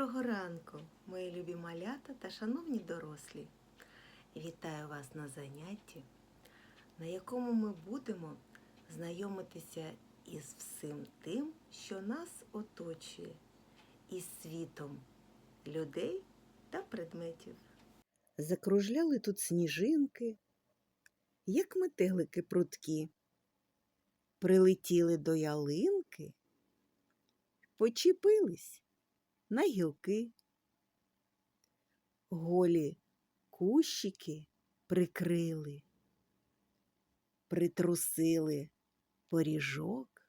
Доброго ранку, мої любі малята та шановні дорослі. Вітаю вас на занятті, на якому ми будемо знайомитися із всім тим, що нас оточує, із світом людей та предметів. Закружляли тут сніжинки, як метелики прудкі, прилетіли до ялинки, почепились на гілки. Голі кущики прикрили, притрусили поріжок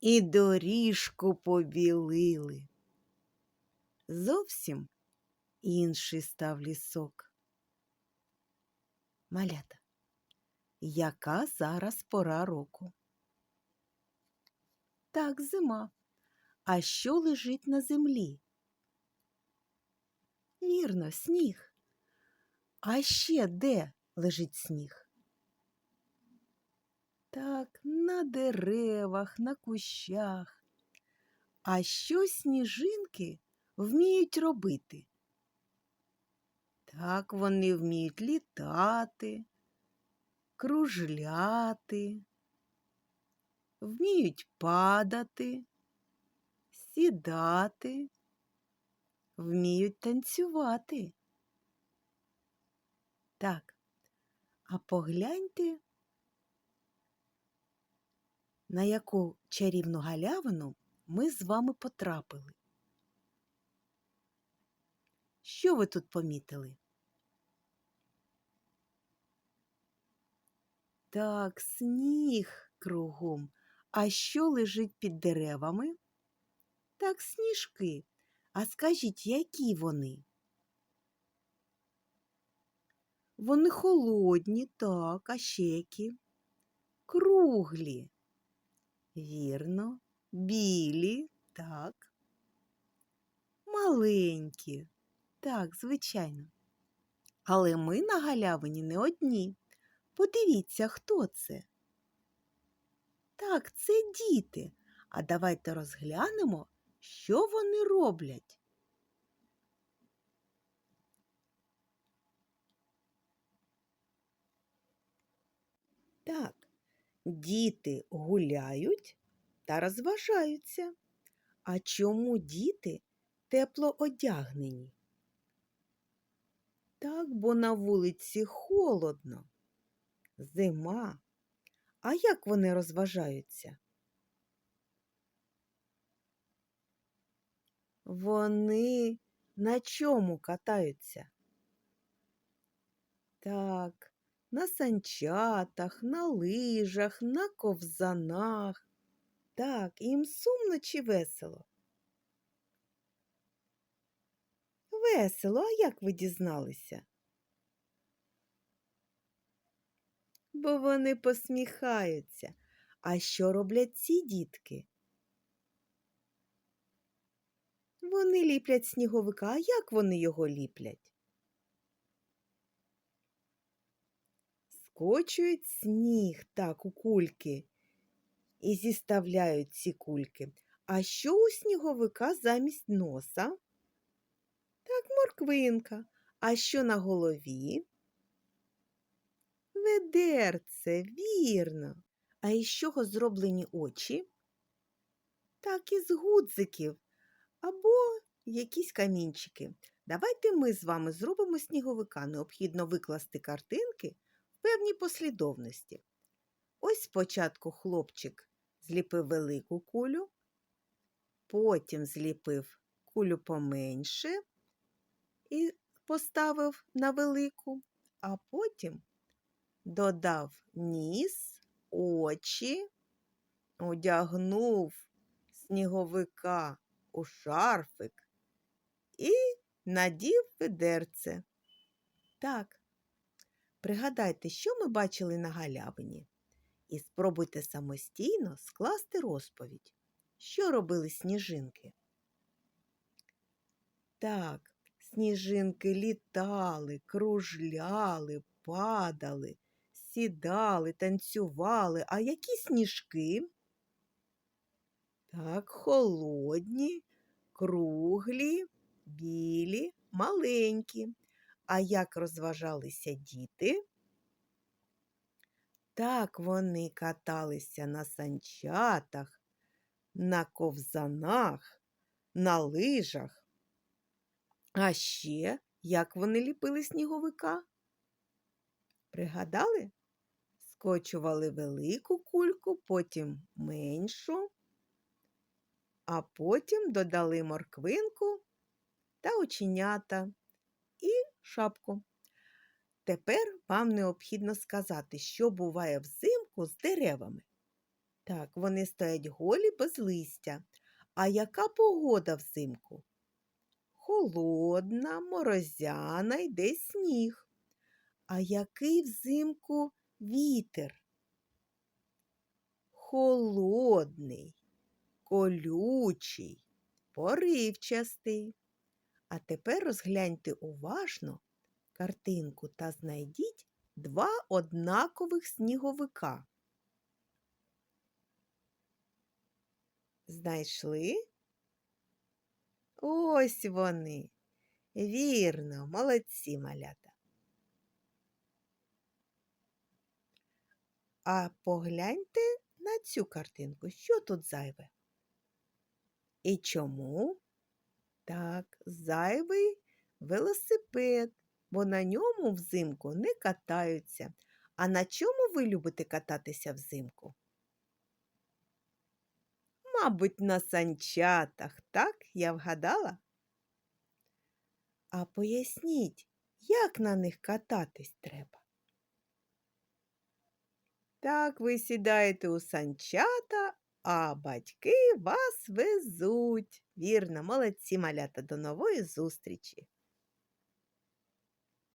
і доріжку побілили. Зовсім інший став лісок. Малята, яка зараз пора року? Так, зима. А що лежить на землі? Вірно, сніг. А ще де лежить сніг? Так, на деревах, на кущах. А що сніжинки вміють робити? Так вони вміють літати, кружляти, вміють падати сідати, вміють танцювати. Так, а погляньте, на яку чарівну галявину ми з вами потрапили. Що ви тут помітили? Так, сніг кругом. А що лежить під деревами? Так, сніжки. А скажіть, які вони? Вони холодні, так, а ще? Круглі. Вірно, білі, так. Маленькі. Так, звичайно. Але ми на галявині не одні. Подивіться, хто це. Так, це діти. А давайте розглянемо, що вони роблять? Так, діти гуляють та розважаються. А чому діти тепло одягнені? Так, бо на вулиці холодно, зима. А як вони розважаються? Вони на чому катаються? Так, на санчатах, на лижах, на ковзанах. Так, їм сумно чи весело? Весело, а як ви дізналися? Бо вони посміхаються. А що роблять ці дітки? Вони ліплять сніговика, а як вони його ліплять? Скочують сніг так у кульки і зіставляють ці кульки. А що у сніговика замість носа? Так, морквинка. А що на голові? Ведерце, вірно. А із чого зроблені очі? Так, із гудзиків або якісь камінчики. Давайте ми з вами зробимо сніговика. Необхідно викласти картинки в певній послідовності. Ось спочатку хлопчик зліпив велику кулю, потім зліпив кулю поменше і поставив на велику, а потім додав ніс, очі, одягнув сніговика у шарфик і надів ведерце. Так, пригадайте, що ми бачили на галявині, і спробуйте самостійно скласти розповідь, що робили сніжинки. Так, сніжинки літали, кружляли, падали, сідали, танцювали, а які сніжки? Так, холодні, круглі, білі, маленькі. А як розважалися діти? Так вони каталися на санчатах, на ковзанах, на лижах. А ще як вони ліпили сніговика? Пригадали? Скочували велику кульку, потім меншу, а потім додали морквинку та оченята і шапку. Тепер вам необхідно сказати, що буває взимку з деревами. Так, вони стоять голі без листя. А яка погода взимку? Холодна, морозяна йде сніг. А який взимку вітер? Холодний, колючий, поривчастий. А тепер розгляньте уважно картинку та знайдіть два однакових сніговика. Знайшли? Ось вони. Вірно, молодці малята. А погляньте на цю картинку, що тут зайве? І чому? Так, зайвий велосипед, бо на ньому взимку не катаються. А на чому ви любите кататися взимку? Мабуть, на санчатах, так, я вгадала? А поясніть, як на них кататись треба? Так, ви сідаєте у санчата, а батьки вас везуть. Вірно, молодці малята, до нової зустрічі!